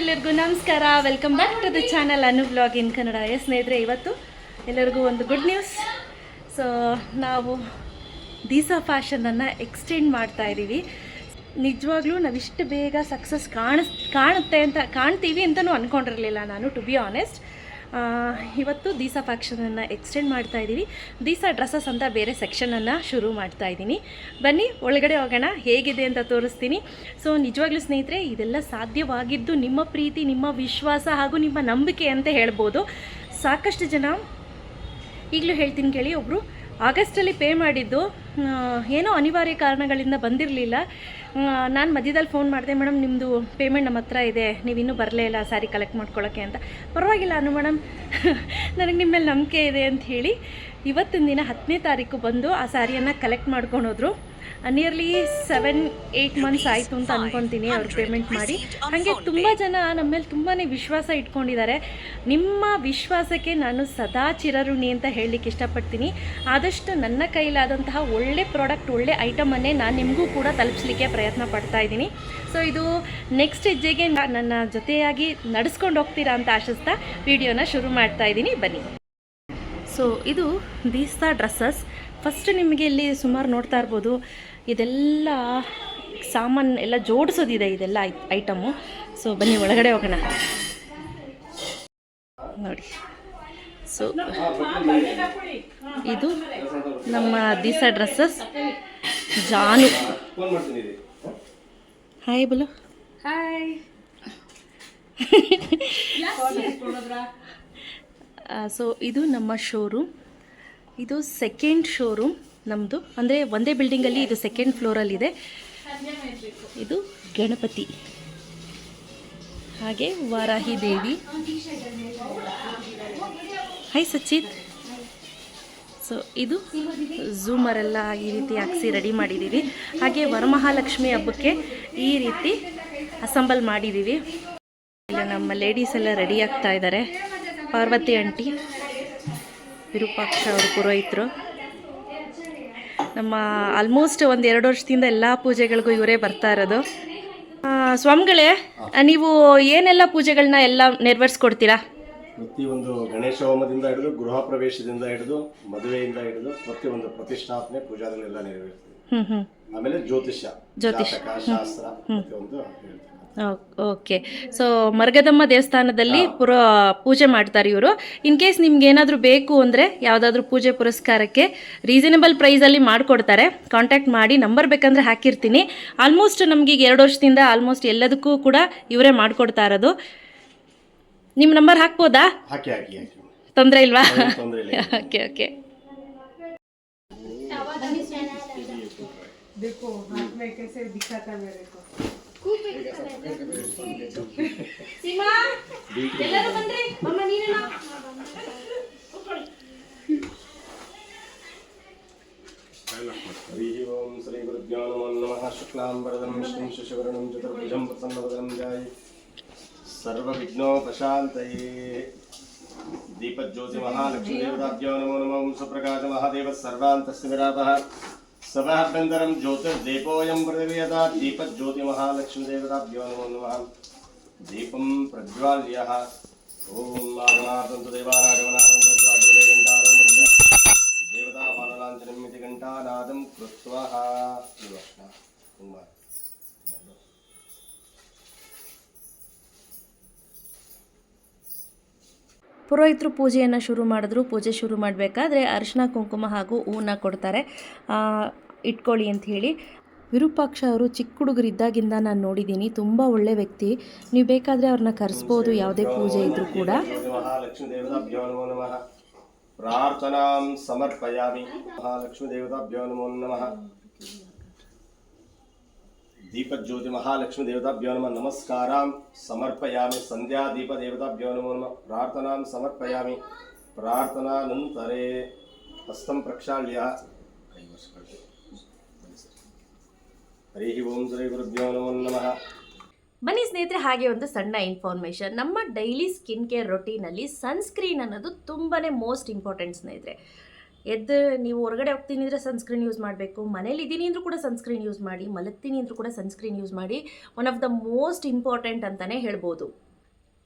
ಎಲ್ಲರಿಗೂ ನಮಸ್ಕಾರ. Welcome back to the channel Anu blog in Kannada yes ಸ್ನೇಹಿತರೆ, ಇವತ್ತು ಎಲ್ಲರಿಗೂ ಒಂದು ಗುಡ್ ನ್ಯೂಸ್ ಸೊ ನಾವು ದೀಸಾ ಫ್ಯಾಷನನ್ನು ಎಕ್ಸ್ಟೆಂಡ್ ಮಾಡ್ತಾ ಇದ್ದೀವಿ ನಿಜವಾಗ್ಲೂ ನಾವಿಷ್ಟು ಬೇಗ ಸಕ್ಸಸ್ ಕಾಣಿಸ್ ಕಾಣುತ್ತೆ ಅಂತ, ಕಾಣ್ತೀವಿ ಅಂತಲೂ ಅಂದ್ಕೊಂಡಿರಲಿಲ್ಲ ನಾನು ಟು ಬಿ ಆನೆಸ್ಟ್ ಇವತ್ತು ದೀಸಾ ಫ್ಯಾಕ್ಷನನ್ನು ಎಕ್ಸ್ಟೆಂಡ್ ಮಾಡ್ತಾ ಇದ್ದೀವಿ. ದೀಸಾ ಡ್ರೆಸ್ಸಸ್ ಅಂತ ಬೇರೆ ಸೆಕ್ಷನನ್ನು ಶುರು ಮಾಡ್ತಾ ಇದ್ದೀನಿ. ಬನ್ನಿ, ಒಳಗಡೆ ಹೋಗೋಣ, ಹೇಗಿದೆ ಅಂತ ತೋರಿಸ್ತೀನಿ. ಸೊ, ನಿಜವಾಗ್ಲೂ ಸ್ನೇಹಿತರೆ, ಇದೆಲ್ಲ ಸಾಧ್ಯವಾಗಿದ್ದು ನಿಮ್ಮ ಪ್ರೀತಿ, ನಿಮ್ಮ ವಿಶ್ವಾಸ ಹಾಗೂ ನಿಮ್ಮ ನಂಬಿಕೆ ಅಂತ ಹೇಳ್ಬೋದು. ಸಾಕಷ್ಟು ಜನ ಈಗಲೂ ಹೇಳ್ತೀನಿ ಕೇಳಿ ಒಬ್ಬರು ಆಗಸ್ಟಲ್ಲಿ ಪೇ ಮಾಡಿದ್ದು ಏನೋ ಅನಿವಾರ್ಯ ಕಾರಣಗಳಿಂದ ಬಂದಿರಲಿಲ್ಲ. ನಾನು ಮಧ್ಯದಲ್ಲಿ ಫೋನ್ ಮಾಡಿದೆ ಮೇಡಮ್ ನಿಮ್ಮದು ಪೇಮೆಂಟ್ ನಮ್ಮ ಹತ್ರ ಇದೆ. ನೀವಿನ್ನೂ ಬರಲೇ ಇಲ್ಲ ಸ್ಯಾರಿ ಕಲೆಕ್ಟ್ ಮಾಡ್ಕೊಳ್ಳೋಕ್ಕೆ ಅಂತ. ಪರವಾಗಿಲ್ಲ ಅನು ಮೇಡಮ್ ನನಗೆ ನಿಮ್ಮ ಮೇಲೆ ನಂಬಿಕೆ ಇದೆ ಅಂತ ಹೇಳಿ, ಇವತ್ತಿನ ದಿನ ಹತ್ತನೇ ತಾರೀಕು ಬಂದು ಆ ಸ್ಯಾರಿಯನ್ನು ಕಲೆಕ್ಟ್ ಮಾಡ್ಕೊಂಡು ಹೋದ್ರು. ನಿಯರ್ಲಿ ಸೆವೆನ್ ಏಯ್ಟ್ ಮಂತ್ಸ್ ಆಯಿತು ಅಂತ ಅಂದ್ಕೊತೀನಿ ಅವ್ರು ಪೇಮೆಂಟ್ ಮಾಡಿ. ಹಾಗೆ ತುಂಬ ಜನ ನಮ್ಮ ಮೇಲೆ ತುಂಬಾ ವಿಶ್ವಾಸ ಇಟ್ಕೊಂಡಿದ್ದಾರೆ. ನಿಮ್ಮ ವಿಶ್ವಾಸಕ್ಕೆ ನಾನು ಸದಾ ಚಿರಋಣಿ ಅಂತ ಹೇಳಲಿಕ್ಕೆ ಇಷ್ಟಪಡ್ತೀನಿ. ಆದಷ್ಟು ನನ್ನ ಕೈಲಾದಂತಹ ಒಳ್ಳೆ ಪ್ರಾಡಕ್ಟ್ ಒಳ್ಳೆ ಐಟಮನ್ನೇ ನಾನು ನಿಮಗೂ ಕೂಡ ತಲುಪಿಸ್ಲಿಕ್ಕೆ ಪ್ರಯತ್ನ ಪಡ್ತಾ ಇದ್ದೀನಿ. ಸೊ ಇದು ನೆಕ್ಸ್ಟ್ ಹೆಜ್ಜೆಗೆ ನನ್ನ ಜೊತೆಯಾಗಿ ನಡೆಸ್ಕೊಂಡು ಹೋಗ್ತೀರಾ ಅಂತ ಆಶಿಸ್ತಾ ವಿಡಿಯೋನ ಶುರು ಮಾಡ್ತಾ ಇದ್ದೀನಿ. ಬನ್ನಿ. ಸೊ ಇದು ದೀಸ್ತಾ ಡ್ರೆಸ್ಸಸ್. ಫಸ್ಟ್ ನಿಮಗೆ ಇಲ್ಲಿ ಸುಮಾರು ನೋಡ್ತಾ ಇರ್ಬೋದು. ಇದೆಲ್ಲ ಸಾಮಾನು ಎಲ್ಲ ಜೋಡಿಸೋದಿದೆ ಇದೆಲ್ಲ ಐಟಮು. ಸೊ ಬನ್ನಿ ಒಳಗಡೆ ಹೋಗೋಣ. ನೋಡಿ. ಸೊ ಇದು ನಮ್ಮ Deesa dresses. Janu. Hi Balu. Hi so ಇದು ನಮ್ಮ ಶೋರೂಮ್ ಇದು ಸೆಕೆಂಡ್ ಶೋರೂಮ್ ನಮ್ಮದು ಅಂದರೆ ಒಂದೇ ಬಿಲ್ಡಿಂಗಲ್ಲಿ ಇದು ಸೆಕೆಂಡ್ ಫ್ಲೋರಲ್ಲಿದೆ ಇದು. ಗಣಪತಿ. ಹಾಗೆ ವಾರಾಹಿ ದೇವಿ. ಹಾಯ್ ಸಚಿತ್ ಸೊ ಇದು ಝೂಮರೆಲ್ಲ ಈ ರೀತಿ ಹಾಕ್ಸಿ ರೆಡಿ ಮಾಡಿದ್ದೀವಿ ಹಾಗೆ ವರಮಹಾಲಕ್ಷ್ಮಿ ಹಬ್ಬಕ್ಕೆ ಈ ರೀತಿ ಅಸೆಂಬಲ್ ಮಾಡಿದ್ದೀವಿ ಇಲ್ಲ ನಮ್ಮ ಲೇಡೀಸ್ ಎಲ್ಲ ರೆಡಿ ಆಗ್ತಾ ಇದ್ದಾರೆ ಪಾರ್ವತಿ ಆಂಟಿ ವಿರೂಪಾಕ್ಷ ಅವರು ಪುರೋಹಿತರು. ನಮ್ಮ ಆಲ್ಮೋಸ್ಟ್ ಒಂದು ಎರಡು ವರ್ಷದಿಂದ ಎಲ್ಲ ಪೂಜೆಗಳಿಗೂ ಇವರೇ ಬರ್ತಾ ಇರೋದು. ಸ್ವಾಮಿಗಳೇ ನೀವು ಏನೆಲ್ಲ ಪೂಜೆಗಳನ್ನ ಎಲ್ಲ ನೆರವೇರಿಸ್ಕೊಡ್ತೀರಾ? ಒಂದು ಗಣೇಶ ಹೋಮದಿಂದ ಹಿಡಿದು ಗೃಹ ಪ್ರವೇಶದಿಂದ ಹಿಡಿದು ಮದುವೆಯಿಂದ ಹಿಡಿದು ಪ್ರತಿಯೊಂದು ಪ್ರತಿಷ್ಠಾಪನೆ ಪೂಜಾದಲ್ಲೆಲ್ಲ ನೆರವೇರಿಸ್ತೀವಿ ಆಮೇಲೆ ಜ್ಯೋತಿಷ್ಯ ಜ್ಯೋತಿಷ್ಯ. ಶಾಸ್ತ್ರ ಪ್ರತಿಯೊಂದು ಹೇಳ್ತೀವಿ. ಓಕೆ. ಸೊ ಮರ್ಗದಮ್ಮ ದೇವಸ್ಥಾನದಲ್ಲಿ ಪುರ ಪೂಜೆ ಮಾಡ್ತಾರೆ ಇವರು. ಇನ್ ಕೇಸ್ ನಿಮ್ಗೆ ಏನಾದರೂ ಬೇಕು ಅಂದರೆ ಯಾವುದಾದ್ರೂ ಪೂಜೆ ಪುರಸ್ಕಾರಕ್ಕೆ ರೀಸನೇಬಲ್ ಪ್ರೈಸಲ್ಲಿ ಮಾಡಿಕೊಡ್ತಾರೆ. ಕಾಂಟ್ಯಾಕ್ಟ್ ಮಾಡಿ ನಂಬರ್ ಬೇಕಂದ್ರೆ ಹಾಕಿರ್ತೀನಿ. ಆಲ್ಮೋಸ್ಟ್ ನಮಗೆ ಈಗ ಎರಡು ವರ್ಷದಿಂದ ಆಲ್ಮೋಸ್ಟ್ ಎಲ್ಲದಕ್ಕೂ ಕೂಡ ಇವರೇ ಮಾಡಿಕೊಡ್ತಾ ಇರೋದು. ನಿಮ್ಮ ನಂಬರ್ ಹಾಕ್ಬೋದಾ? ಹಾಕಿ ಹಾಕಿ ಹಾಕಿ. ತೊಂದರೆ ಇಲ್ವಾ? ತೊಂದರೆ ಇಲ್ಲ ಓಕೆ ಓಕೆ. ಗುರುಭ್ಯೋ मेरे ನಮಃ ಶುಕ್ಲಾಂಬರದಂ ವಿಷ್ಣುಂ ಶಶಿವರ್ಣಂ ಚತುರ್ಭುಜಂ ಪ್ರಸನ್ನವದನಂ ಧ್ಯಾಯೇ ಸರ್ವವಿಘ್ನೋಪಶಾಂತಯೇ दीपज्योति महालक्ष्मी देवताभ्यो नमो नमः ओं सुप्रकाश महादेव सर्वान्तस्य विरापः सभाभ्यन्तरं ज्योतिर्दीपोऽयं प्रतिक्रियता दीपज्योति महालक्ष्मी సభ్యంతరం జ్యోతిర్దీపోయం పృథివ్యత దీపజ్యోతిమహాలక్ష్మీదేవతాభ్యో నమో నమ. దీపం ప్రజ్వాల్య. ఓం నాగనాథం దేవారాఘవనాథం ప్రజ్వాడే గంటారమృత దేవతా బాలనాంజనమితి గంటానాదం కృత్వా ಪುರೋಹಿತರು ಪೂಜೆಯನ್ನು ಶುರು ಮಾಡಿದ್ರು. ಪೂಜೆ ಶುರು ಮಾಡಬೇಕಾದ್ರೆ ಅರಿಶಿನ, ಕುಂಕುಮ ಹಾಗೂ ಹೂವನ್ನ ಕೊಡ್ತಾರೆ. ಇಟ್ಕೊಳ್ಳಿ ಅಂತ ಹೇಳಿ. ವಿರೂಪಾಕ್ಷ ಅವರು ಚಿಕ್ಕ ಹುಡುಗರಿದ್ದಾಗಿಂದ ನಾನು ನೋಡಿದ್ದೀನಿ. ತುಂಬ ಒಳ್ಳೆ ವ್ಯಕ್ತಿ. ನೀವು ಬೇಕಾದರೆ ಅವ್ರನ್ನ ಕರೆಸ್ಬೋದು ಯಾವುದೇ ಪೂಜೆ ಇದ್ದರೂ ಕೂಡ. ಪ್ರಾರ್ಥನಾ ಸಮರ್ಪಯಾಮಿ. ಮಹಾಲಕ್ಷ್ಮೀ ದೇವತಾಭ್ಯೋ ನಮೋ ನಮಃ. ದೀಪಜ್ಯೋತಿ ಮಹಾಲಕ್ಷ್ಮಿ ದೇವತಾಭ್ಯೋ ನಮ ನಮಸ್ಕಾರ ಸಮರ್ಪಯಾಮಿ ಸಂಧ್ಯಾ ದೀಪ ದೇವತಾಭ್ಯೋ ನಮೋ ನಮ ಪ್ರಾರ್ಥನಾ ಸಮರ್ಪಯಾಮಿ ಪ್ರಾರ್ಥನಾನಂತರೇ ಹಸ್ತಂ ಪ್ರಕ್ಷಾಳ್ಯ ಹರಿ ಓಂ ಶ್ರೀ ಗುರುಭ್ಯೋ ನಮೋ ನಮಃ ಬನ್ನಿ ಸ್ನೇಹಿತರೆ, ಹಾಗೆ ಒಂದು ಸಣ್ಣ ಇನ್ಫಾರ್ಮೇಷನ್ ನಮ್ಮ ಡೈಲಿ ಸ್ಕಿನ್ ಕೇರ್ ರೊಟೀನಲ್ಲಿ ಸನ್ಸ್ಕ್ರೀನ್ ಅನ್ನೋದು ತುಂಬಾ ಮೋಸ್ಟ್ ಇಂಪಾರ್ಟೆಂಟ್ ಸ್ನೇಹಿತರೆ. ಎದ್ದು ನೀವು ಹೊರಗಡೆ ಹೋಗ್ತೀನಿ ಅಂದರೆ ಸನ್ಸ್ಕ್ರೀನ್ ಯೂಸ್ ಮಾಡಬೇಕು. ಮನೇಲಿ ಇದ್ದೀನಿ ಅಂದರೂ ಕೂಡ ಸನ್ಸ್ಕ್ರೀನ್ ಯೂಸ್ ಮಾಡಿ, ಮಲಗ್ತೀನಿ ಅಂದರೂ ಕೂಡ ಸನ್ಸ್ಕ್ರೀನ್ ಯೂಸ್ ಮಾಡಿ one of the most important ಅಂತಲೇ ಹೇಳ್ಬೋದು.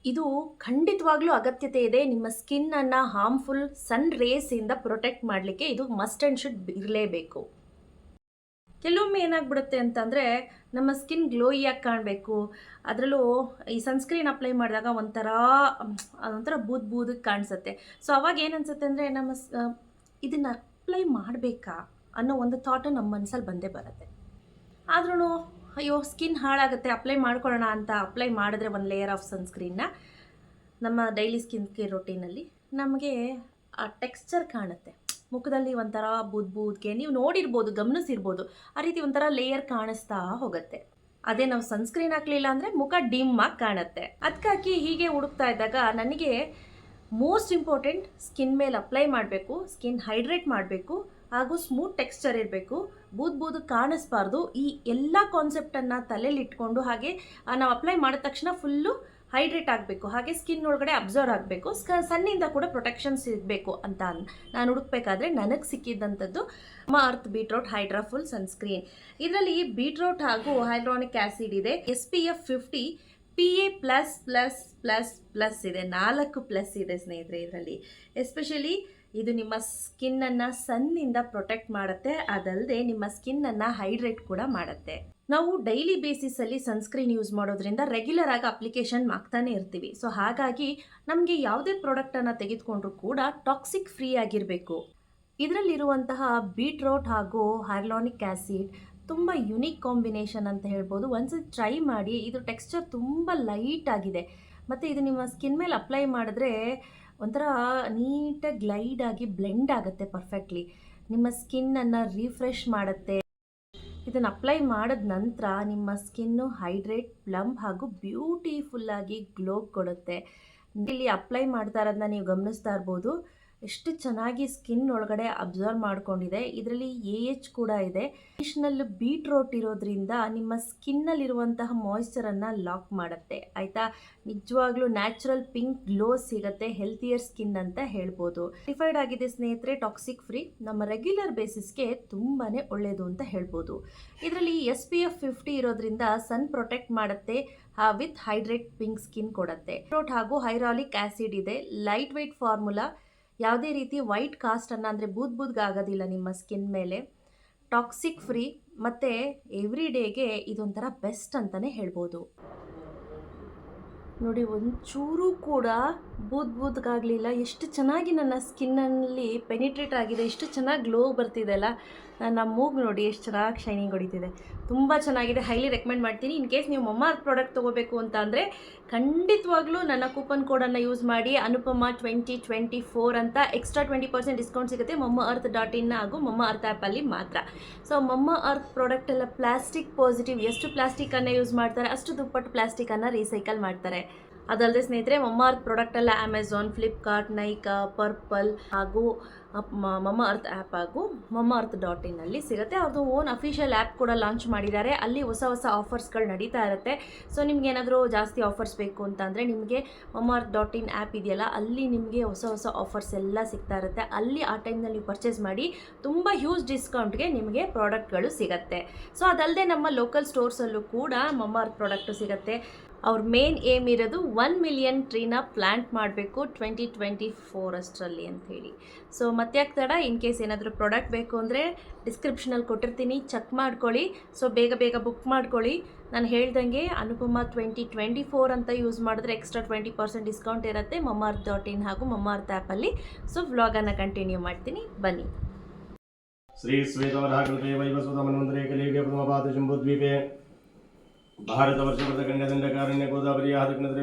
ಇದು ಖಂಡಿತವಾಗ್ಲೂ ಅಗತ್ಯತೆ ಇದೆ. ನಿಮ್ಮ ಸ್ಕಿನ್ನನ್ನು ಹಾರ್ಮ್ಫುಲ್ ಸನ್ ರೇಸಿಂದ ಪ್ರೊಟೆಕ್ಟ್ ಮಾಡಲಿಕ್ಕೆ ಇದು ಮಸ್ಟ್ ಆ್ಯಂಡ್ ಶುಡ್ ಇರಲೇಬೇಕು. ಕೆಲವೊಮ್ಮೆ ಏನಾಗ್ಬಿಡುತ್ತೆ ಅಂತಂದರೆ ನಮ್ಮ ಸ್ಕಿನ್ ಗ್ಲೋಯಿಯಾಗಿ ಕಾಣಬೇಕು. ಅದರಲ್ಲೂ ಈ ಸನ್ಸ್ಕ್ರೀನ್ ಅಪ್ಲೈ ಮಾಡಿದಾಗ ಒಂಥರ ಒಂಥರ ಬೂದ್ ಬೂದಕ್ಕೆ ಕಾಣಿಸುತ್ತೆ. ಸೊ ಅವಾಗ ಏನು ಅನ್ಸುತ್ತೆ ಅಂದರೆ ನಮ್ಮ ಇದನ್ನು ಅಪ್ಲೈ ಮಾಡಬೇಕಾ ಅನ್ನೋ ಒಂದು ಥಾಟು ನಮ್ಮ ಮನಸ್ಸಲ್ಲಿ ಬಂದೇ ಬರುತ್ತೆ. ಆದ್ರೂ ಅಯ್ಯೋ ಸ್ಕಿನ್ ಹಾಳಾಗುತ್ತೆ ಅಪ್ಲೈ ಮಾಡ್ಕೊಳ್ಳೋಣ ಅಂತ ಅಪ್ಲೈ ಮಾಡಿದ್ರೆ ಒಂದು ಲೇಯರ್ ಆಫ್ ಸನ್ಸ್ಕ್ರೀನ್ನ ನಮ್ಮ ಡೈಲಿ ಸ್ಕಿನ್ ಕೇರ್ ರೊಟೀನಲ್ಲಿ ನಮಗೆ ಆ ಟೆಕ್ಸ್ಚರ್ ಕಾಣುತ್ತೆ. ಮುಖದಲ್ಲಿ ಒಂಥರ ಬೂದ್ ಬೂದ್ಗೆ, ನೀವು ನೋಡಿರ್ಬೋದು, ಗಮನಿಸಿರ್ಬೋದು, ಆ ರೀತಿ ಒಂಥರ ಲೇಯರ್ ಕಾಣಿಸ್ತಾ ಹೋಗುತ್ತೆ. ಅದೇ ನಾವು ಸನ್ಸ್ಕ್ರೀನ್ ಹಾಕ್ಲಿಲ್ಲ ಅಂದರೆ ಮುಖ ಡಿಮ್ ಆಗಿ ಕಾಣುತ್ತೆ. ಅದಕ್ಕಾಗಿ ಹೀಗೆ ಹುಡುಕ್ತಾ ಇದ್ದಾಗ ನನಗೆ ಮೋಸ್ಟ್ ಇಂಪಾರ್ಟೆಂಟ್ ಸ್ಕಿನ್ ಮೇಲೆ ಅಪ್ಲೈ ಮಾಡಬೇಕು ಸ್ಕಿನ್ ಹೈಡ್ರೇಟ್ ಮಾಡಬೇಕು, ಹಾಗೂ ಸ್ಮೂತ್ ಟೆಕ್ಸ್ಚರ್ ಇರಬೇಕು. ಬೂದ್ ಬೂದು ಕಾಣಿಸ್ಬಾರ್ದು. ಈ ಎಲ್ಲ ಕಾನ್ಸೆಪ್ಟನ್ನು ತಲೆಯಲ್ಲಿ ಇಟ್ಕೊಂಡು ಹಾಗೆ ನಾವು ಅಪ್ಲೈ ಮಾಡಿದ ತಕ್ಷಣ ಫುಲ್ಲು ಹೈಡ್ರೇಟ್ ಆಗಬೇಕು. ಹಾಗೆ ಸ್ಕಿನ್ ಒಳಗಡೆ ಅಬ್ಸರ್ವ್ ಆಗಬೇಕು. ಸ್ಕ ಸನ್ನಿಂದ ಕೂಡ ಪ್ರೊಟೆಕ್ಷನ್ ಸಿಗಬೇಕು ಅಂತ ನಾನು ಹುಡುಕ್ಬೇಕಾದ್ರೆ ನನಗೆ ಸಿಕ್ಕಿದ್ದಂಥದ್ದು Mamaearth beetroot hydraful sunscreen. ಇದರಲ್ಲಿ ಬೀಟ್ರೋಟ್ ಹಾಗೂ ಹೈಡ್ರಾನಿಕ್ ಆ್ಯಸಿಡ್ ಇದೆ. S P F fifty P A plus plus plus plus ಇದೆ, ನಾಲ್ಕು ಪ್ಲಸ್ ಇದೆ ಸ್ನೇಹಿತರೆ ಇದರಲ್ಲಿ. ಎಸ್ಪೆಷಲಿ ಇದು ನಿಮ್ಮ ಸ್ಕಿನ್ನನ್ನು ಸನ್ನಿಂದ ಪ್ರೊಟೆಕ್ಟ್ ಮಾಡುತ್ತೆ ಅದಲ್ಲದೆ ನಿಮ್ಮ ಸ್ಕಿನ್ನನ್ನು ಹೈಡ್ರೇಟ್ ಕೂಡ ಮಾಡುತ್ತೆ. ನಾವು ಡೈಲಿ ಬೇಸಿಸಲ್ಲಿ ಸನ್ಸ್ಕ್ರೀನ್ ಯೂಸ್ ಮಾಡೋದ್ರಿಂದ ರೆಗ್ಯುಲರ್ ಆಗಿ ಅಪ್ಲಿಕೇಶನ್ ಮಾಡ್ತಾನೆ ಇರ್ತೀವಿ. ಸೊ ಹಾಗಾಗಿ ನಮಗೆ ಯಾವುದೇ ಪ್ರಾಡಕ್ಟನ್ನು ತೆಗೆದುಕೊಂಡ್ರೂ ಕೂಡ ಟಾಕ್ಸಿಕ್ ಫ್ರೀ ಆಗಿರಬೇಕು. ಇದರಲ್ಲಿರುವಂತಹ ಬೀಟ್ರೋಟ್ ಹಾಗೂ ಹೈರ್ಲಾನಿಕ್ ಆ್ಯಸಿಡ್ ತುಂಬ ಯುನಿಕ್ ಕಾಂಬಿನೇಷನ್ ಅಂತ ಹೇಳ್ಬೋದು. ಒಂದ್ಸತಿ ಟ್ರೈ ಮಾಡಿ, ಇದು ಟೆಕ್ಸ್ಚರ್ ತುಂಬ ಲೈಟ್ ಆಗಿದೆ. ಮತ್ತು ಇದು ನಿಮ್ಮ ಸ್ಕಿನ್ ಮೇಲೆ ಅಪ್ಲೈ ಮಾಡಿದ್ರೆ ಒಂಥರ ನೀಟಾಗಿ ಗ್ಲೈಡ್ ಆಗಿ ಬ್ಲೆಂಡ್ ಆಗುತ್ತೆ ಪರ್ಫೆಕ್ಟ್ಲಿ ನಿಮ್ಮ ಸ್ಕಿನ್ನನ್ನು ರಿಫ್ರೆಶ್ ಮಾಡುತ್ತೆ. ಇದನ್ನು ಅಪ್ಲೈ ಮಾಡಿದ ನಂತರ ನಿಮ್ಮ ಸ್ಕಿನ್ನು ಹೈಡ್ರೇಟ್ ಪ್ಲಂಪ್ ಹಾಗೂ ಬ್ಯೂಟಿಫುಲ್ಲಾಗಿ ಗ್ಲೋ ಕೊಡುತ್ತೆ. ಇಲ್ಲಿ ಅಪ್ಲೈ ಮಾಡ್ತಾ ಇರೋದನ್ನ ನೀವು ಗಮನಿಸ್ತಾ ಇರ್ಬೋದು. ಎಷ್ಟು ಚೆನ್ನಾಗಿ ಸ್ಕಿನ್ ಒಳಗಡೆ ಅಬ್ಸರ್ವ್ ಮಾಡ್ಕೊಂಡಿದೆ. ಇದರಲ್ಲಿ ಎ ಎಚ್ ಕೂಡ ಇದೆ. ಅಡಿಷ್ನಲ್ ಬೀಟ್ರೋಟ್ ಇರೋದ್ರಿಂದ ನಿಮ್ಮ ಸ್ಕಿನ್ನಲ್ಲಿರುವಂತಹ ಮಾಯ್ಶ್ಚರನ್ನು ಲಾಕ್ ಮಾಡುತ್ತೆ. ಆಯಿತಾ? ನಿಜವಾಗ್ಲೂ ನ್ಯಾಚುರಲ್ ಪಿಂಕ್ ಗ್ಲೋ ಸಿಗುತ್ತೆ ಹೆಲ್ತಿಯರ್ ಸ್ಕಿನ್ ಅಂತ ಹೇಳ್ಬೋದು. ಡಿಫೈಡ್ ಆಗಿದೆ ಸ್ನೇಹಿತರೆ ಟಾಕ್ಸಿಕ್ ಫ್ರೀ ನಮ್ಮ ರೆಗ್ಯುಲರ್ ಬೇಸಿಸ್ಗೆ ತುಂಬಾ ಒಳ್ಳೆಯದು ಅಂತ ಹೇಳ್ಬೋದು. ಇದರಲ್ಲಿ ಎಸ್ ಪಿ ಎಫ್ ಫಿಫ್ಟಿ ಇರೋದ್ರಿಂದ ಸನ್ ಪ್ರೊಟೆಕ್ಟ್ ಮಾಡುತ್ತೆ ವಿತ್ ಹೈಡ್ರೇಟ್ ಪಿಂಕ್ ಸ್ಕಿನ್ ಕೊಡುತ್ತೆ. ಪ್ರೋಟ್ ಹಾಗೂ ಹೈರಾಲಿಕ್ ಆ್ಯಸಿಡ್ ಇದೆ. ಲೈಟ್ ವೆಯ್ಟ್ ಫಾರ್ಮುಲಾ ಯಾವುದೇ ರೀತಿ ವೈಟ್ ಕಾಸ್ಟನ್ನು ಅಂದರೆ ಬೂದ್ ಬೂದ್ಗಾಗೋದಿಲ್ಲ ನಿಮ್ಮ ಸ್ಕಿನ್ ಮೇಲೆ. ಟಾಕ್ಸಿಕ್ ಫ್ರೀ ಮತ್ತು ಎವ್ರಿ ಡೇಗೆ ಇದೊಂಥರ ಬೆಸ್ಟ್ ಅಂತಲೇ ಹೇಳ್ಬೋದು. ನೋಡಿ ಒಂಚೂರು ಕೂಡ ಬೂದ್ ಬೂದ್ಗಾಗಲಿಲ್ಲ. ಎಷ್ಟು ಚೆನ್ನಾಗಿ ನನ್ನ ಸ್ಕಿನ್ನಲ್ಲಿ ಪೆನಿಟ್ರೇಟ್ ಆಗಿದೆ. ಎಷ್ಟು ಚೆನ್ನಾಗಿ ಗ್ಲೋ ಬರ್ತಿದೆ ಅಲ್ಲ. ನನ್ನ ಮೂಗು ನೋಡಿ ಎಷ್ಟು ಚೆನ್ನಾಗಿ ಶೈನಿಂಗ್ ಹೊಡಿತಿದೆ. ತುಂಬ ಚೆನ್ನಾಗಿದೆ. ಹೈಲಿ ರೆಕಮೆಂಡ್ ಮಾಡ್ತೀನಿ. ಇನ್ ಕೇಸ್ ನೀವು ಮಮ್ಮ ಪ್ರಾಡಕ್ಟ್ ತೊಗೋಬೇಕು ಅಂತ ಅಂದರೆ ಖಂಡಿತವಾಗ್ಲೂ ನನ್ನ ಕೂಪನ್ ಕೋಡನ್ನು ಯೂಸ್ ಮಾಡಿ ಅನುಪಮ ಟ್ವೆಂಟಿ ಟ್ವೆಂಟಿ ಫೋರ್ ಅಂತ ಎಕ್ಸ್ಟ್ರಾ ಟ್ವೆಂಟಿ ಪರ್ಸೆಂಟ್ ಡಿಸ್ಕೌಂಟ್ ಸಿಗುತ್ತೆ. ಮಮ್ಮ ಅರ್ತ್ ಡಾಟ್ ಇನ್ ಹಾಗೂ ಮಮ್ಮ ಅರ್ತ್ ಆ್ಯಪಲ್ಲಿ ಮಾತ್ರ. ಸೊ ಮಮ್ಮ ಅರ್ತ್ ಪ್ರಾಡಕ್ಟ್ ಎಲ್ಲ ಪ್ಲಾಸ್ಟಿಕ್ ಪಾಸಿಟಿವ್. ಎಷ್ಟು ಪ್ಲಾಸ್ಟಿಕನ್ನು ಯೂಸ್ ಮಾಡ್ತಾರೆ? ಅಷ್ಟು ದುಪ್ಪಟ್ಟು ಪ್ಲಾಸ್ಟಿಕನ್ನು ರೀಸೈಕಲ್ ಮಾಡ್ತಾರೆ. ಅದಲ್ಲದೆ ಸ್ನೇಹಿತರೆ ಮಮ್ಮ ಅರ್ತ್ ಪ್ರಾಡಕ್ಟ್ ಎಲ್ಲ ಅಮೆಝಾನ್ ಫ್ಲಿಪ್ಕಾರ್ಟ್ ನೈಕಾ ಪರ್ಪಲ್ ಹಾಗೂ ಮಮ ಅರ್ತ್ ಆ್ಯಪ್ ಹಾಗೂ ಮಮ ಅರ್ತ್ ಡಾಟ್ ಇನ್ನಲ್ಲಿ ಸಿಗುತ್ತೆ. ಅದು ಓನ್ ಅಫಿಷಿಯಲ್ ಆ್ಯಪ್ ಕೂಡ ಲಾಂಚ್ ಮಾಡಿದ್ದಾರೆ. ಅಲ್ಲಿ ಹೊಸ ಹೊಸ ಆಫರ್ಸ್ಗಳು ನಡೀತಾ ಇರುತ್ತೆ. ಸೊ ನಿಮ್ಗೆ ಏನಾದರೂ ಜಾಸ್ತಿ ಆಫರ್ಸ್ ಬೇಕು ಅಂತಂದರೆ ನಿಮಗೆ ಮಮ ಅರ್ತ್ ಡಾಟ್ ಇನ್ ಆ್ಯಪ್ ಇದೆಯಲ್ಲ, ಅಲ್ಲಿ ನಿಮಗೆ ಹೊಸ ಹೊಸ ಆಫರ್ಸ್ ಎಲ್ಲ ಸಿಗ್ತಾ ಇರುತ್ತೆ. ಅಲ್ಲಿ ಆ ಟೈಮ್ನಲ್ಲಿ ಪರ್ಚೇಸ್ ಮಾಡಿ ತುಂಬ ಹ್ಯೂಜ್ ಡಿಸ್ಕೌಂಟ್ಗೆ ನಿಮಗೆ ಪ್ರಾಡಕ್ಟ್ಗಳು ಸಿಗುತ್ತೆ. ಸೊ ಅದಲ್ಲದೆ ನಮ್ಮ ಲೋಕಲ್ ಸ್ಟೋರ್ಸಲ್ಲೂ ಕೂಡ ಮಮ ಅರ್ತ್ ಪ್ರಾಡಕ್ಟು ಸಿಗುತ್ತೆ. ಅವ್ರ ಮೇನ್ ಏಮ್ ಇರೋದು ಒನ್ ಮಿಲಿಯನ್ ಟ್ರೀನ ಪ್ಲ್ಯಾಂಟ್ ಮಾಡಬೇಕು ಟ್ವೆಂಟಿ ಟ್ವೆಂಟಿ ಫೋರ್ ಅಷ್ಟರಲ್ಲಿ ಅಂಥೇಳಿ. ಸೊ ಮತ್ತೆ ಆಗ್ತಾಡ ಇನ್ ಕೇಸ್ ಏನಾದರೂ ಪ್ರಾಡಕ್ಟ್ ಬೇಕು ಅಂದರೆ ಡಿಸ್ಕ್ರಿಪ್ಷನಲ್ಲಿ ಕೊಟ್ಟಿರ್ತೀನಿ. ಚೆಕ್ ಮಾಡ್ಕೊಳ್ಳಿ. ಸೊ ಬೇಗ ಬೇಗ ಬುಕ್ ಮಾಡ್ಕೊಳ್ಳಿ. ನಾನು ಹೇಳ್ದಂಗೆ ಅನುಪಮ ಟ್ವೆಂಟಿ ಟ್ವೆಂಟಿ ಫೋರ್ ಅಂತ ಯೂಸ್ ಮಾಡಿದ್ರೆ ಎಕ್ಸ್ಟ್ರಾ ಟ್ವೆಂಟಿ ಪರ್ಸೆಂಟ್ ಡಿಸ್ಕೌಂಟ್ ಇರುತ್ತೆ ಮಮ್ಮಾರ್ ಡಾಟ್ ಇನ್ ಹಾಗೂ ಮಮ್ಮಾರ್ತ್ ಆ್ಯಪಲ್ಲಿ ಸೊ ವ್ಲಾಗನ್ನು ಕಂಟಿನ್ಯೂ ಮಾಡ್ತೀನಿ. ಬನ್ನಿ. ಶ್ರೀ ಶ್ವೇತವರಾಕೃತೆ ವೈವಸ್ವತ ಮನ್ವಂತರೆ ಕಲಿಯುಗೆ ಪ್ರಥಮಪಾದ ಜಂಬೂದ್ವೀಪೆ ഭാരതവർഷവൃതഖണ്ഡത്തിന്റെ കാരുണ്യ ഗോദാവരി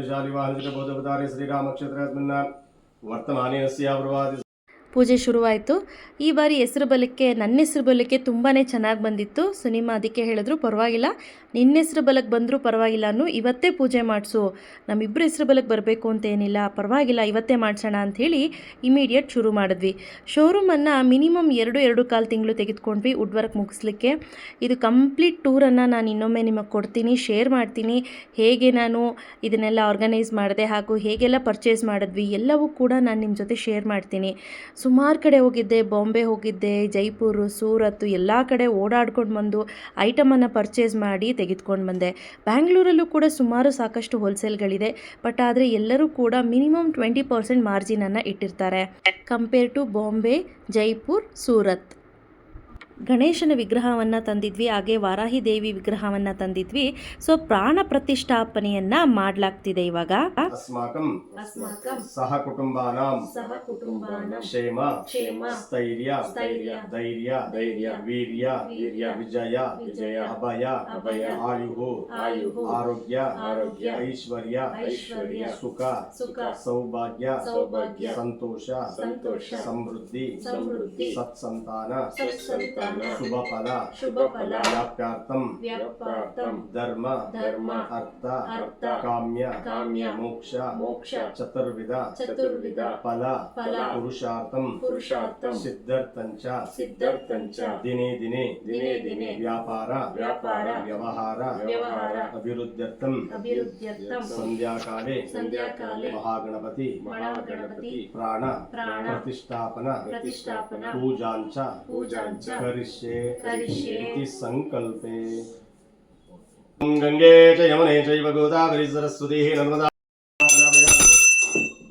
ശാലിവാഹനത്തിന്റെ ബോധവതാരി ശ്രീരാമക്ഷേത്രസ്മിന്ന വർത്തമാനേസ്യാ പ്രവാദി ಪೂಜೆ ಶುರುವಾಯಿತು. ಈ ಬಾರಿ ಹೆಸರು ಬಲಕ್ಕೆ, ನನ್ನ ಹೆಸರು ಬಲಕ್ಕೆ ತುಂಬಾ ಚೆನ್ನಾಗಿ ಬಂದಿತ್ತು. ಸುನಿಮಾ ಅದಕ್ಕೆ ಹೇಳಿದ್ರು, ಪರವಾಗಿಲ್ಲ. ನಿನ್ನ ಹೆಸರು ಬಲಕ್ಕೆ ಬಂದರೂ ಪರವಾಗಿಲ್ಲ ಅನ್ನು ಇವತ್ತೇ ಪೂಜೆ ಮಾಡಿಸು. ನಮ್ಮಿಬ್ಬರು ಹೆಸರು ಬಲಕ್ಕೆ ಬರಬೇಕು ಅಂತ ಏನಿಲ್ಲ. ಪರವಾಗಿಲ್ಲ, ಇವತ್ತೇ ಮಾಡಿಸೋಣ ಅಂಥೇಳಿ ಇಮಿಡಿಯೇಟ್ ಶುರು ಮಾಡಿದ್ವಿ. ಶೋರೂಮನ್ನು ಮಿನಿಮಮ್ ಎರಡು ಎರಡು ಕಾಲು ತಿಂಗಳು ತೆಗೆದುಕೊಂಡ್ವಿ ವುಡ್ ವರ್ಕ್ ಮುಗಿಸ್ಲಿಕ್ಕೆ. ಇದು ಕಂಪ್ಲೀಟ್ ಟೂರನ್ನು ನಾನು ಇನ್ನೊಮ್ಮೆ ನಿಮಗೆ ಕೊಡ್ತೀನಿ ಶೇರ್ ಮಾಡ್ತೀನಿ. ಹೇಗೆ ನಾನು ಇದನ್ನೆಲ್ಲ ಆರ್ಗನೈಸ್ ಮಾಡಿದೆ ಹಾಗೂ ಹೇಗೆಲ್ಲ ಪರ್ಚೇಸ್ ಮಾಡಿದ್ವಿ ಎಲ್ಲವೂ ಕೂಡ ನಾನು ನಿಮ್ಮ ಜೊತೆ ಶೇರ್ ಮಾಡ್ತೀನಿ. ಸುಮಾರು ಕಡೆ ಹೋಗಿದ್ದೆ, ಬಾಂಬೆ ಹೋಗಿದ್ದೆ, ಜೈಪುರು ಸೂರತ್ತು ಎಲ್ಲ ಕಡೆ ಓಡಾಡ್ಕೊಂಡು ಬಂದು ಐಟಮನ್ನು ಪರ್ಚೇಸ್ ಮಾಡಿ ತೆಗೆದುಕೊಂಡು ಬಂದೆ. ಬ್ಯಾಂಗ್ಳೂರಲ್ಲೂ ಕೂಡ ಸುಮಾರು ಸಾಕಷ್ಟು ಹೋಲ್ಸೇಲ್ಗಳಿದೆ ಬಟ್ ಆದರೆ ಎಲ್ಲರೂ ಕೂಡ ಮಿನಿಮಮ್ ಟ್ವೆಂಟಿ ಪರ್ಸೆಂಟ್ ಮಾರ್ಜಿನನ್ನು ಇಟ್ಟಿರ್ತಾರೆ. Compare to Bombay, Jaipur, Surat. ಗಣೇಶನ ವಿಗ್ರಹವನ್ನು ತಂದಿದ್ವಿ ಹಾಗೆ ವಾರಾಹಿ ದೇವಿ ವಿಗ್ರಹವನ್ನು ತಂದಿದ್ವಿ. ಸೊ ಪ್ರಾಣ ಪ್ರತಿಷ್ಠಾಪನೆಯನ್ನ ಮಾಡಲಾಗ್ತಿದೆ ಇವಾಗ. ಸಹ ಕುಟುಂಬಾನಾಂ ಸಹ ಕುಟುಂಬಾನಾಂ ಕ್ಷೇಮ ಸ್ಥೈರ್ಯ ಸ್ಥೈರ್ಯ ಧೈರ್ಯ ಧೈರ್ಯ ವೀರ್ಯ ವೀರ್ಯ ವಿಜಯ ವಿಜಯ ಅಭಯ ಅಭಯ ಆಯುಹು ಆರೋಗ್ಯ ಆರೋಗ್ಯ ಐಶ್ವರ್ಯ ಐಶ್ವರ್ಯ ಸುಖ ಸುಖ ಸೌಭಾಗ್ಯ ಸೌಭಾಗ್ಯ ಸಂತೋಷ ಸಂತೋಷ ಸಮೃದ್ಧಿ ಸಮೃದ್ಧಿ ಸತ್ಸಂತಾನ ಸತ್ಸಂತಾನ ಶುಭ ಫಲ ಶುಭ ಫಲ ವ್ಯಾಪ್ಯಾರ್ಥಂ. ವ್ಯಾಪ್ಯಾರ್ಥಂ. ಧರ್ಮ. ಧರ್ಮ. ಅರ್ಥ. ಅರ್ಥ. ಕಾಮ್ಯ. ಕಾಮ್ಯ. ಮೋಕ್ಷ. ಮೋಕ್ಷ. ಚತುರ್ವಿಧ. ಚತುರ್ವಿಧ. ಫಲ. ಫಲ. ಪುರುಷಾರ್ಥಂ. ಪುರುಷಾರ್ಥಂ. ಸಿದ್ಧಾರ್ಥಂಚ. ಸಿದ್ಧಾರ್ಥಂಚ. ದಿನೇ ದಿನೇ. ದಿನೇ ದಿನೇ. ವ್ಯಾಪಾರ. ವ್ಯಾಪಾರ. ವ್ಯವಹಾರ. ವ್ಯವಹಾರ. ಅಭಿವೃದ್ಧರ್ಥಂ. ಅಭಿವೃದ್ಧರ್ಥಂ. ಸಂಧ್ಯಾಕಾಲೇ. ಸಂಧ್ಯಾಕಾಲೇ. ಮಹಾಗಣಪತಿ. ಮಹಾಗಣಪತಿ. ಪ್ರಾಣ. ಪ್ರಾಣ. ಪ್ರತಿಷ್ಠಾಪನ. ಪ್ರತಿಷ್ಠಾಪನ. ಪೂಜಾಂಚ. ಪೂಜಾಂಚ. ಕರಿ करिष्ये, इति सङ्कल्पे गङ्गे च यमुने चैव गोदावरी सरस्वती नर्मदा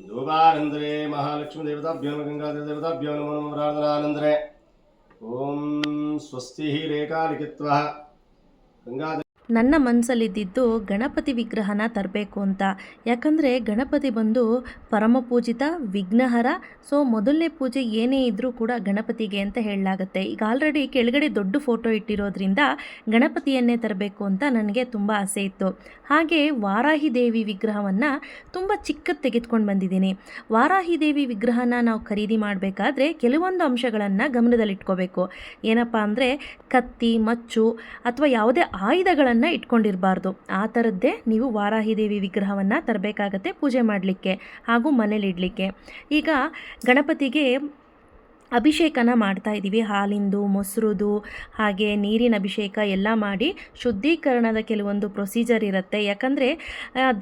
धूपानन्दरे महालक्ष्मीदेवताभ्यो नमः गङ्गादेवताभ्यो नमो नमः प्रार्थनानन्दरे ॐ स्वस्तिः रेखालिखित्वा गङ्गादेव ನನ್ನ ಮನಸ್ಸಲ್ಲಿದ್ದಿದ್ದು ಗಣಪತಿ ವಿಗ್ರಹನ ತರಬೇಕು ಅಂತ. ಯಾಕಂದರೆ ಗಣಪತಿ ಬಂದು ಪರಮ ಪೂಜಿತ, ವಿಘ್ನಹರ, ಸೊ ಮೊದಲನೇ ಪೂಜೆ ಏನೇ ಇದ್ದರೂ ಕೂಡ ಗಣಪತಿಗೆ ಅಂತ ಹೇಳಲಾಗುತ್ತೆ. ಈಗ ಆಲ್ರೆಡಿ ಕೆಳಗಡೆ ದೊಡ್ಡ ಫೋಟೋ ಇಟ್ಟಿರೋದ್ರಿಂದ ಗಣಪತಿಯನ್ನೇ ತರಬೇಕು ಅಂತ ನನಗೆ ತುಂಬ ಆಸೆ ಇತ್ತು. ಹಾಗೆ ವಾರಾಹಿ ದೇವಿ ವಿಗ್ರಹವನ್ನು ತುಂಬ ಚಿಕ್ಕದು ತೆಗೆದುಕೊಂಡು ಬಂದಿದ್ದೀನಿ. ವಾರಾಹಿ ದೇವಿ ವಿಗ್ರಹನ ನಾವು ಖರೀದಿ ಮಾಡಬೇಕಾದ್ರೆ ಕೆಲವೊಂದು ಅಂಶಗಳನ್ನು ಗಮನದಲ್ಲಿಟ್ಕೋಬೇಕು. ಏನಪ್ಪ ಅಂದರೆ ಕತ್ತಿ, ಮಚ್ಚು ಅಥವಾ ಯಾವುದೇ ಆಯುಧಗಳನ್ನು ಇಟ್ಕೊಂಡಿರಬಾರ್ದು. ಆ ಥರದ್ದೇ ನೀವು ವಾರಾಹಿ ದೇವಿ ವಿಗ್ರಹವನ್ನು ತರಬೇಕಾಗತ್ತೆ ಪೂಜೆ ಮಾಡಲಿಕ್ಕೆ ಹಾಗೂ ಮನೇಲಿಡಲಿಕ್ಕೆ. ಈಗ ಗಣಪತಿಗೆ ಅಭಿಷೇಕನ ಮಾಡ್ತಾ ಇದ್ದೀವಿ. ಹಾಲಿಂದು, ಮೊಸರುದು, ಹಾಗೆ ನೀರಿನ ಅಭಿಷೇಕ ಎಲ್ಲ ಮಾಡಿ ಶುದ್ಧೀಕರಣದ ಕೆಲವೊಂದು ಪ್ರೊಸೀಜರ್ ಇರುತ್ತೆ. ಯಾಕಂದರೆ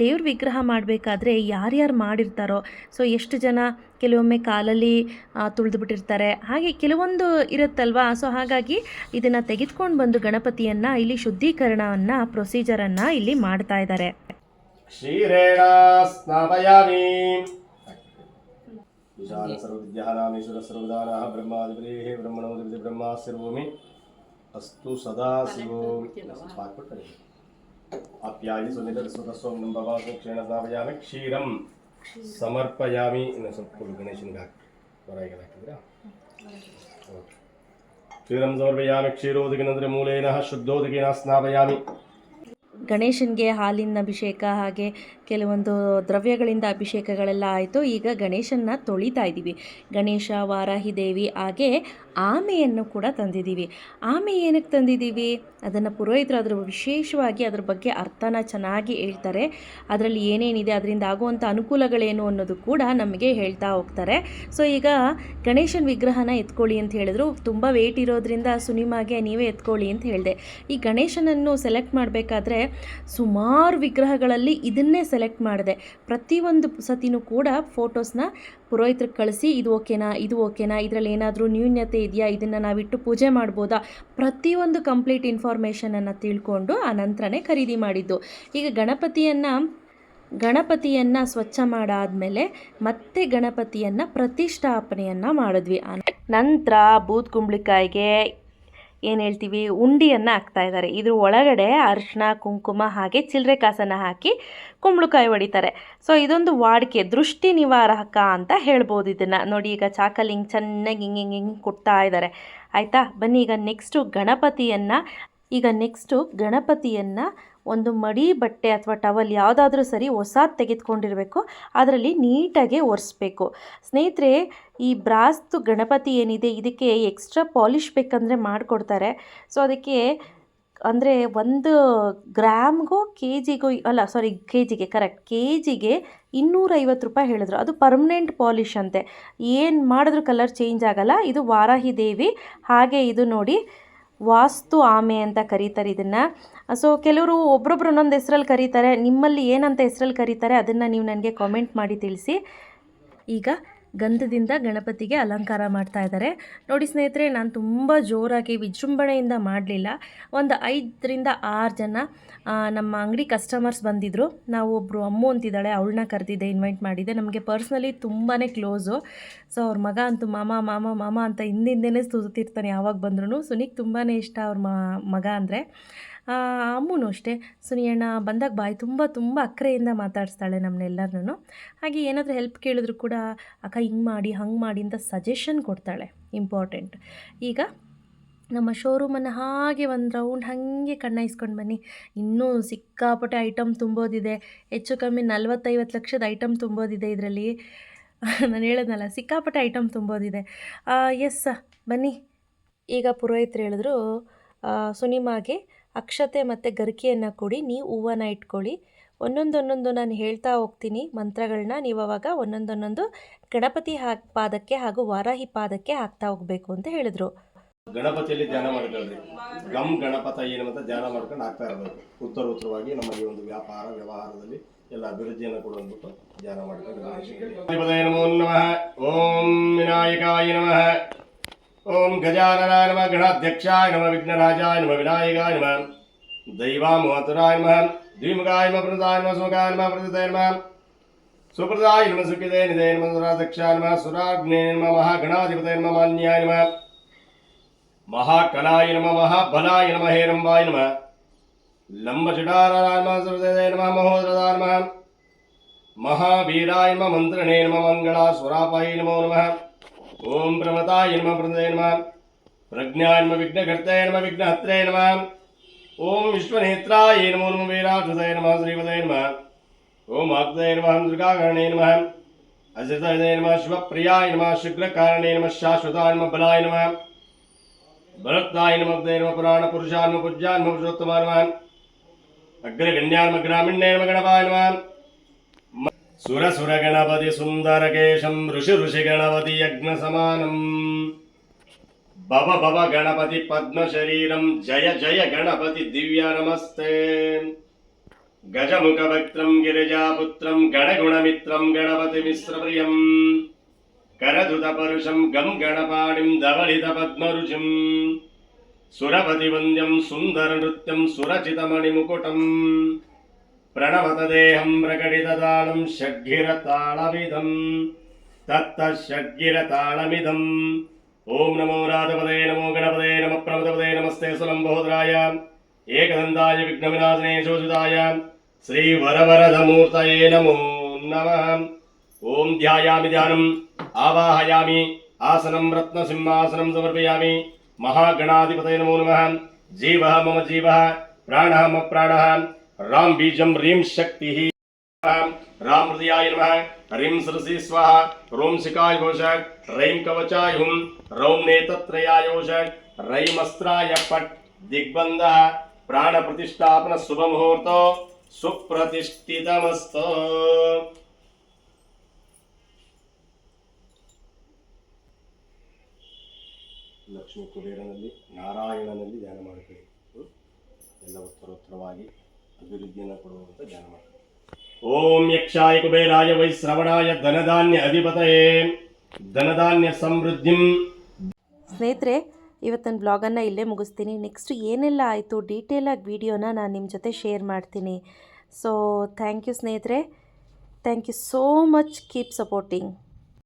ದೇವ್ರ ವಿಗ್ರಹ ಮಾಡಬೇಕಾದ್ರೆ ಯಾರ್ಯಾರು ಮಾಡಿರ್ತಾರೋ ಸೊ ಎಷ್ಟು ಜನ ಕೆಲವೊಮ್ಮೆ ಕಾಲಲ್ಲಿ ತುಳಿದುಬಿಟ್ಟಿರ್ತಾರೆ. ಹಾಗೆ ಕೆಲವೊಂದು ಇರುತ್ತಲ್ವಾ? ಸೊ ಹಾಗಾಗಿ ಇದನ್ನು ತೆಗೆದುಕೊಂಡು ಬಂದು ಗಣಪತಿಯನ್ನು, ಇಲ್ಲಿ ಶುದ್ಧೀಕರಣವನ್ನು ಪ್ರೊಸೀಜರನ್ನು ಇಲ್ಲಿ ಮಾಡ್ತಾ ಇದ್ದಾರೆ. विशाल सर्वविद्यः रामेश्वर सर्वदानाः ब्रह्मणो ब्रह्मा अस्तु सदा शिवो। पाठपुट करेंगे आप्यायि सुनिधर बाबा को क्षीण स्थापयामि। क्षीरम समर्पयामि। इन गणेश ने क्षीरम समर्पयामि। क्षीरोदकिनन्द्र मूलेन शुद्धोदकेन स्नापयामि ಗಣೇಶನಿಗೆ ಹಾಲಿನ ಅಭಿಷೇಕ ಹಾಗೆ ಕೆಲವೊಂದು ದ್ರವ್ಯಗಳಿಂದ ಅಭಿಷೇಕಗಳೆಲ್ಲ ಆಯಿತು. ಈಗ ಗಣೇಶನ್ನ ತೊಳಿತಾ ಇದ್ದೀವಿ ಗಣೇಶ, ವಾರಾಹಿ ದೇವಿ ಹಾಗೆ ಆಮೆಯನ್ನು ಕೂಡ ತಂದಿದ್ದೀವಿ. ಆಮೆ ಏನಕ್ಕೆ ತಂದಿದ್ದೀವಿ? ಅದನ್ನು ಪುರೋಹಿತರು ಅದರ ವಿಶೇಷವಾಗಿ ಅದರ ಬಗ್ಗೆ ಅರ್ಥನ ಚೆನ್ನಾಗಿ ಹೇಳ್ತಾರೆ. ಅದರಲ್ಲಿ ಏನೇನಿದೆ, ಅದರಿಂದ ಆಗುವಂಥ ಅನುಕೂಲಗಳೇನು ಅನ್ನೋದು ಕೂಡ ನಮಗೆ ಹೇಳ್ತಾ ಹೋಗ್ತಾರೆ. ಸೊ ಈಗ ಗಣೇಶನ ವಿಗ್ರಹನ ಎತ್ಕೊಳ್ಳಿ ಅಂತ ಹೇಳಿದ್ರು. ತುಂಬ ವೇಟ್ ಇರೋದ್ರಿಂದ ಸುನಿಮಾಗೆ ನೀವೇ ಎತ್ಕೊಳ್ಳಿ ಅಂತ ಹೇಳಿದೆ. ಈ ಗಣೇಶನನ್ನು ಸೆಲೆಕ್ಟ್ ಮಾಡಬೇಕಾದ್ರೆ ಸುಮಾರು ವಿಗ್ರಹಗಳಲ್ಲಿ ಇದನ್ನೇ ಸೆಲೆಕ್ಟ್ ಮಾಡಿದೆ. ಪ್ರತಿಯೊಂದು ಸತಿನೂ ಕೂಡ ಫೋಟೋಸ್ನ ಪುರೋಹಿತರಿಗೆ ಕಳಿಸಿ, ಇದು ಓಕೆನಾ ಇದು ಓಕೆನಾ ಇದರಲ್ಲಿ ಏನಾದರೂ ನ್ಯೂನ್ಯತೆ ಇದೆಯಾ? ಇದನ್ನು ನಾವಿಟ್ಟು ಪೂಜೆ ಮಾಡ್ಬೋದಾ? ಪ್ರತಿಯೊಂದು ಕಂಪ್ಲೀಟ್ ಇನ್ಫಾರ್ಮೇಷನನ್ನು ತಿಳ್ಕೊಂಡು ಆ ನಂತರನೇ ಖರೀದಿ ಮಾಡಿದ್ದು. ಈಗ ಗಣಪತಿಯನ್ನು ಗಣಪತಿಯನ್ನು ಸ್ವಚ್ಛ ಮಾಡಾದಮೇಲೆ ಮತ್ತೆ ಗಣಪತಿಯನ್ನು ಪ್ರತಿಷ್ಠಾಪನೆಯನ್ನು ಮಾಡಿದ್ವಿ. ನಂತರ ಬೂದ್ ಕುಂಬಳಕಾಯಿಗೆ ಏನು ಹೇಳ್ತೀವಿ? ಉಂಡಿಯನ್ನು ಹಾಕ್ತಾ ಇದ್ದಾರೆ ಇದ್ರ ಒಳಗಡೆ ಅರಿಶಿನ ಕುಂಕುಮ ಹಾಗೆ ಚಿಲ್ಲರೆ ಕಾಸನ್ನು ಹಾಕಿ ಕುಂಬಳಕಾಯಿ ಹೊಡಿತಾರೆ ಸೊ ಇದೊಂದು ವಾಡಿಕೆ, ದೃಷ್ಟಿ ನಿವಾರಕ ಅಂತ ಹೇಳ್ಬೋದು ಇದನ್ನು. ನೋಡಿ, ಈಗ ಚಾಕಲ್ಲಿ ಹಿಂಗೆ ಚೆನ್ನಾಗಿ ಹಿಂಗೆ ಹಿಂಗೆ ಹಿಂಗೆ ಕೊಡ್ತಾ ಇದ್ದಾರೆ ಆಯಿತಾ? ಬನ್ನಿ, ಈಗ ನೆಕ್ಸ್ಟು ಗಣಪತಿಯನ್ನು, ಈಗ ನೆಕ್ಸ್ಟು ಗಣಪತಿಯನ್ನು ಒಂದು ಮಡಿ ಬಟ್ಟೆ ಅಥವಾ ಟವಲ್ ಯಾವುದಾದ್ರೂ ಸರಿ ಹೊಸದು ತೆಗೆದುಕೊಂಡಿರಬೇಕು. ಅದರಲ್ಲಿ ನೀಟಾಗಿ ಒರೆಸ್ಬೇಕು. ಸ್ನೇಹಿತರೆ, ಈ ಬ್ರಾಸ್ತು ಗಣಪತಿ ಏನಿದೆ, ಇದಕ್ಕೆ ಎಕ್ಸ್ಟ್ರಾ ಪಾಲಿಷ್ ಬೇಕಂದರೆ ಮಾಡಿಕೊಡ್ತಾರೆ. ಸೊ ಅದಕ್ಕೆ ಅಂದರೆ ಒಂದು ಗ್ರಾಮ್ಗೂ ಕೆ ಜಿಗೂ ಅಲ್ಲ ಸಾರಿ ಕೆ ಜಿಗೆ ಕರೆಕ್ಟ್ ಕೆ ಜಿಗೆ ಇನ್ನೂರೈವತ್ತು ರೂಪಾಯಿ ಹೇಳಿದ್ರು. ಅದು ಪರ್ಮನೆಂಟ್ ಪಾಲಿಷ್ ಅಂತೆ. ಏನು ಮಾಡಿದ್ರೂ ಕಲರ್ ಚೇಂಜ್ ಆಗಲ್ಲ, ಇದು ವಾರಾಹಿ ದೇವಿ ಹಾಗೆ ಇದು ನೋಡಿ, ವಾಸ್ತು ಆಮೆ ಅಂತ ಕರೀತಾರೆ ಇದನ್ನು. ಸೊ ಕೆಲವರು ಒಬ್ರೊಬ್ರು ಒಂದೊಂದು ಹೆಸ್ರಲ್ಲಿ ಕರೀತಾರೆ. ನಿಮ್ಮಲ್ಲಿ ಏನಂತ ಹೆಸ್ರಲ್ಲಿ ಕರೀತಾರೆ ಅದನ್ನು ನೀವು ನನಗೆ ಕಾಮೆಂಟ್ ಮಾಡಿ ತಿಳಿಸಿ. ಈಗ ಗಂಧದಿಂದ ಗಣಪತಿಗೆ ಅಲಂಕಾರ ಮಾಡ್ತಾ ಇದ್ದಾರೆ. ನೋಡಿ ಸ್ನೇಹಿತರೆ, ನಾನು ತುಂಬ ಜೋರಾಗಿ ವಿಜೃಂಭಣೆಯಿಂದ ಮಾಡಲಿಲ್ಲ. ಒಂದು ಐದರಿಂದ ಆರು ಜನ ನಮ್ಮ ಅಂಗಡಿ ಕಸ್ಟಮರ್ಸ್ ಬಂದಿದ್ದರು ನಾವು ಒಬ್ಬರು ಅಮ್ಮು ಅಂತಿದ್ದಾಳೆ, ಅವಳನ್ನ ಕರೆದಿದ್ದೆ ಇನ್ವೈಟ್ ಮಾಡಿದ್ದೆ. ನಮಗೆ ಪರ್ಸ್ನಲಿ ತುಂಬಾ ಕ್ಲೋಸು ಸೊ ಅವ್ರ ಮಗ ಅಂತೂ ಮಾಮ ಮಾಮ ಮಾಮ ಅಂತ ಹಿಂದಿಂದೇನೆ ಸುತ್ತಿರ್ತಾನೆ ಯಾವಾಗ ಬಂದ್ರೂ ಸುನಿಗೆ ತುಂಬಾ ಇಷ್ಟ ಅವ್ರ ಮಗ ಅಂದರೆ. ಅಮ್ಮನೂ ಅಷ್ಟೇ. ಸುನಿಯಣ್ಣ ಬಂದಾಗ ಬಾಯಿ ತುಂಬ ತುಂಬ ಅಕ್ಕರೆಯಿಂದ ಮಾತಾಡಿಸ್ತಾಳೆ ನಮ್ಮನ್ನೆಲ್ಲರನ್ನೂ ಹಾಗೆ ಏನಾದರೂ ಹೆಲ್ಪ್ ಕೇಳಿದ್ರು ಕೂಡ, ಅಕ್ಕ, ಹಿಂಗೆ ಮಾಡಿ, ಹಂಗೆ ಮಾಡಿ ಅಂತ ಸಜೆಷನ್ ಕೊಡ್ತಾಳೆ. ಇಂಪಾರ್ಟೆಂಟ್ ಈಗ ನಮ್ಮ ಶೋರೂಮನ್ನು ಹಾಗೆ ಒಂದು ರೌಂಡ್ ಹಾಗೆ ಕಣ್ಣಾಯಿಸ್ಕೊಂಡು ಬನ್ನಿ. ಇನ್ನೂ ಸಿಕ್ಕಾಪಟ್ಟೆ ಐಟಮ್ ತುಂಬೋದಿದೆ. ಹೆಚ್ಚು ಕಮ್ಮಿ ನಲ್ವತ್ತೈವತ್ತು ಲಕ್ಷದ ಐಟಮ್ ತುಂಬೋದಿದೆ ಇದರಲ್ಲಿ. ನಾನು ಹೇಳಿದ್ನಲ್ಲ, ಸಿಕ್ಕಾಪಟ್ಟೆ ಐಟಮ್ ತುಂಬೋದಿದೆ. ಎಸ್ ಬನ್ನಿ. ಈಗ ಪುರೋಹಿತರು ಹೇಳಿದ್ರು ಸುನಿಮಾಗೆ ಅಕ್ಷತೆ ಮತ್ತು ಗರಿಕೆಯನ್ನು ಕೊಡಿ ನೀವು ಹೂವನ್ನು ಇಟ್ಕೊಳ್ಳಿ. ಒಂದೊಂದೊಂದೊಂದು ನಾನು ಹೇಳ್ತಾ ಹೋಗ್ತೀನಿ ಮಂತ್ರಗಳನ್ನ ನೀವು ಅವಾಗ ಒಂದೊಂದೊಂದೊಂದು ಗಣಪತಿ ಹಾಕ್ ಪಾದಕ್ಕೆ ಹಾಗೂ ವಾರಾಹಿ ಪಾದಕ್ಕೆ ಹಾಕ್ತಾ ಹೋಗಬೇಕು ಅಂತ ಹೇಳಿದ್ರು. ಗಣಪತಿಯಲ್ಲಿ ಧ್ಯಾನ ಮಾಡ್ಕೊಳ್ರಿ ಗಮ್ ಗಣಪತ ಏನಂತ ಧ್ಯಾನ ಮಾಡ್ಕೊಂಡು ಆಗ್ತಾ ಇರಬೇಕು. ಉತ್ತರ ಉತ್ತರವಾಗಿ ನಮ್ಮ ಈ ಒಂದು ವ್ಯಾಪಾರ, ವ್ಯವಹಾರದಲ್ಲಿ ಎಲ್ಲ ಅಭಿವೃದ್ಧಿಯನ್ನು ಕೊಡುವಂದ್ಬಿಟ್ಟು ಧ್ಯಾನ ಮಾಡ್ಕೊಂಡು ನಮಃ. ಓಂ ವಿನಾಯಕಾಯ ನಮಃ. ಓಂ ಗಜಾನನಾಯ ನಮಃ ಗಣಾಧ್ಯಕ್ಷಾಯ ನಮಃ ವಿಘ್ನರಾಜಾಯ ನಮಃ ವಿನಾಯಕಾಯ ನಮಃ ದೈವಾಮೋತರಾಯ ನಮಃ ದ್ವಿಮುಖಾಯ ನಮಃ ಪ್ರದಾಯ ನಮಃ ಸುಮುಖಾಯ ನಮಃ ಪ್ರದಿತಾಯ ನಮಃ ಸುಪ್ರದಾಯ ನಮಃ ಸುಖಿದೇ ನಿಧೇ ನಮಃ ಸುರಾಧ್ಯಕ್ಷಾಯ ನಮಃ ಸುರಾಗ್ನೇ ನಮಃ ಮಹಾಗಣಾಧಿಪತಯ ನಮಃ ಮಾನ್ಯಾಯ ನಮಃ ಮಹಾಕಲಾಯ ನಮಃ ಮಹಾಬಲಾಯ ನಮಃ ಹೇರಂಬಾಯ ನಮಃ ಲಂಬಜಡಾರಾಯ ನಮಃ ಸುರದೇಯ ನಮಃ ಮಹೋದರದಾಯ ನಮಃ ಮಹಾವೀರಾಯ ನಮಃ ಮಂತ್ರಣೇ ನಮಃ ಮಂಗಳಾಸುರಾಪಾಯ ನಮೋ ನಮಃ ಓಂ ಪ್ರಮತಾಯ ನಮಃ ಪ್ರದಯ ನಮಃ ಪ್ರಜ್ಞಾಯ ನಮಃ ವಿಘ್ನಕರ್ತಾಯ ನಮಃ ವಿಘ್ನಹತ್ರೇ ನಮಃ ಓಂ ವಿಶ್ವನೇತ್ರಾಯ ನಮೋ ನಮಃ ವೀರಾಜುದಯ ನಮಃ ಶ್ರೀವದಯ ನಮಃ ಓಂ ಆಗ್ದಯ ನಮಃ ದುರ್ಗಾಕರಣೇ ನಮಃ ಅಜಿತಯ ನಮಃ ಶಿವಪ್ರಿಯಾಯ ನಮಃ ಶುಕ್ರಕಾರಣೇ ನಮಃ ಶಾಶ್ವತಾಯ ನಮಃ ಬಲಾಯ ನಮಃ ಭರತ್ತಾಯ ನಮಃ ನಮ ಪುರಾಣ ಪುರುಷಾನ್ಮ ಪೂಜ್ಯಾನ್ಮ ಪುರುಷೋತ್ತಮಾನ್ಮ ಅಗ್ರಗಣ್ಯಾನ್ಮ ಗ್ರಾಮಿಣ್ಯನ್ಮ ಗಣಪಾಯ ನಮ సురసురగణపతి సుందరకేశం ఋషి ఋషి గణపతి యజ్ఞ సమానం భవ భవ గణపతి పద్మ శరీరం జయ జయ గణపతి దివ్య నమస్తే గజముఖ వక్త్రం గిరిజాపుత్రం గణగుణమిత్రం గణపతి మిశ్రప్రియం కరదుత పరుషం గం గణపాణిం ధవళిత పద్మరుచిం సురపతి వంద్యం సుందర నృత్యం సురచితమణిముకుటం प्रणवतदेहं प्रकटिततालं षड्गिरतालमिदं तत्तः षड्गिरतालमिदम् ॐ नमो राजपदे नमो गणपदे नमः प्रमदपदे नमस्ते सुलम्बहोदराय एकदन्ताय विघ्नविनाशने शोषिताय श्रीवरवरदमूर्तये नमो नमः ॐ ध्यायामि ध्यानम् आवाहयामि आसनं रत्नसिंहासनं समर्पयामि महागणाधिपतये नमो नमः जीवः मम जीवः प्राणः मम प्राणः ರತ್ನಸಿಂಹಾಸನಂ ಸಮರ್ಪಯಾಮಿ ಮಹಾಗಣಾಧಿಪತಯ ನಮೋ ನಮಃ ಜೀವಃ ಮಮ ಜೀವಃ ಪ್ರಾಣಃ ಮಮ ಪ್ರಾಣಃ ರಾಮ್ ಬೀಜಂ ರೀಂ ಶಕ್ತಿಃ ರಾಮ್ ಹೃದಯಾಯ ನಮಃ ಹರಿಂ ಸರಸಿ ಸ್ವಾಹ ರೋಂ ಶಿಕಾಯ ಘೋಷ ರೈಂ ಕವಚಾಯ ಹುಂ ರೌಂ ನೇತತ್ರಯಾಯ ಘೋಷ ರೈಮಸ್ತ್ರಾಯ ಪಟ್ ದಿಗ್ಬಂಧ ಪ್ರಾಣ ಪ್ರತಿಷ್ಠಾಪನ ಶುಭ ಮುಹೂರ್ತ ಸುಪ್ರತಿಷ್ಠಿತಮಸ್ತು ಲಕ್ಷ್ಮೀ ಕುಬೇರನಲ್ಲಿ ನಾರಾಯಣನಲ್ಲಿ ಧ್ಯಾನ ಮಾಡಬೇಕು ಹ್ಮ್? ಎಲ್ಲ ಉತ್ತರೋತ್ತರವಾಗಿ ಅಭಿವೃದ್ಧಿಯನ್ನು ಕೊಡುವಂತ ಧ್ಯಾನ ಓಂ ಯಕ್ಷಾಯ ಕುಬೇರಾಯ ವೈ ಶ್ರವಣಾಯ ಧನಧಾನ್ಯ ಅಧಿಪತಯೇ. ಧನಧಾನ್ಯ ಸಮೃದ್ಧಿಂ. ಸ್ನೇಹಿತರೆ, ಇವತ್ತಿನ ಬ್ಲಾಗನ್ನು ಇಲ್ಲೇ ಮುಗಿಸ್ತೀನಿ. ನೆಕ್ಸ್ಟ್ ಏನೆಲ್ಲ ಆಯಿತು ಡೀಟೇಲಾಗಿ ವಿಡಿಯೋನ ನಾನು ನಿಮ್ಮ ಜೊತೆ ಶೇರ್ ಮಾಡ್ತೀನಿ. ಸೊ ಥ್ಯಾಂಕ್ ಯು ಸ್ನೇಹಿತರೆ. Thank you so much keep supporting